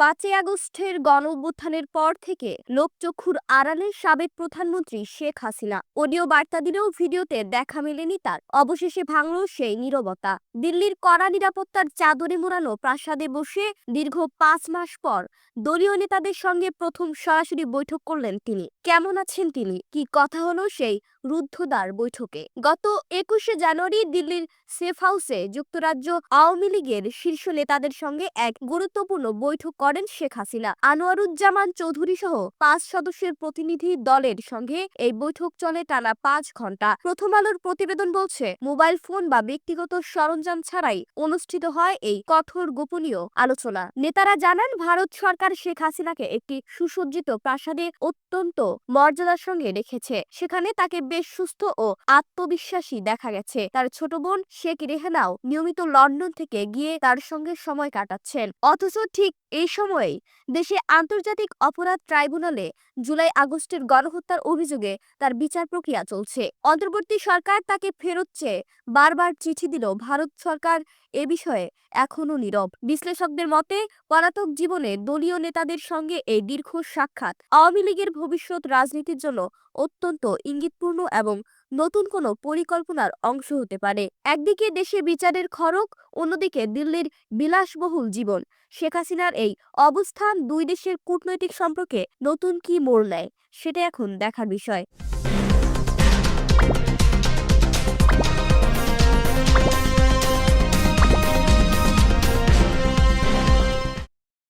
পাঁচই আগস্টের গণ অভ্যুত্থানের পর থেকে লোকচক্ষুর আড়ালে সাবেক প্রধানমন্ত্রী শেখ হাসিনা। অডিও বার্তা দিলেও ভিডিওতে দেখা মেলেনি তার। অবশেষে ভাঙল সেই নীরবতা। দিল্লির কড়া নিরাপত্তার চাদরে মোড়ানো প্রাসাদে বসে দীর্ঘ পাঁচ মাস পর দলীয় নেতাদের সঙ্গে প্রথম সরাসরি বৈঠক করলেন তিনি। কেমন আছেন তিনি? কি কথা হলো সেই রুদ্ধদ্বার বৈঠকে? গত একুশে জানুয়ারি দিল্লির সেফ হাউসে যুক্তরাজ্য আওয়ামী লীগের শীর্ষ নেতাদের সঙ্গে এক গুরুত্বপূর্ণ বৈঠক করেন শেখ হাসিনা। আনোয়ারুজ্জামান চৌধুরী সহ পাঁচ সদস্যের প্রতিনিধি দলের সঙ্গে এই বৈঠক চলে টানা পাঁচ ঘণ্টা প্রথম আলোর প্রতিবেদন বলছে, মোবাইল ফোন বা ব্যক্তিগত সরঞ্জাম ছাড়াই অনুষ্ঠিত হয় এই কঠোর গোপনীয় আলোচনা। নেতারা জানান, ভারত সরকার শেখ হাসিনাকে একটি সুসজ্জিত প্রাসাদে অত্যন্ত মর্যাদার সঙ্গে রেখেছে। সেখানে তাকে বেশ সুস্থ ও আত্মবিশ্বাসী দেখা গেছে। তার ছোট বোন শেখ রেহেনাও নিয়মিত লন্ডন থেকে গিয়ে তার সঙ্গে সময় কাটাচ্ছেন। অথচ ঠিক এই সময়েই দেশে আন্তর্জাতিক অপরাধ ট্রাইব্যুনালে জুলাই আগস্টের গণহত্যার অভিযোগে তার বিচার প্রক্রিয়া চলছে। অন্তর্বর্তী সরকার তাকে ফেরত চেয়ে বারবার চিঠি দিল ভারত সরকার এ বিষয়ে এখনও নীরব। বিশ্লেষকদের মতে, পলাতক জীবনে দলীয় নেতাদের সঙ্গে এই দীর্ঘ সাক্ষাৎ আওয়ামী লীগের ভবিষ্যৎ রাজনীতির জন্য অত্যন্ত ইঙ্গিতপূর্ণ এবং নতুন কোনো পরিকল্পনার অংশ হতে পারে। একদিকে দেশে বিচারের খড়ক অন্যদিকে দিল্লির বিলাসবহুল জীবন। শেখ হাসিনার এই অবস্থান দুই দেশের কূটনৈতিক সম্পর্কে নতুন কি মোড় নেয়, সেটা এখন দেখার বিষয়।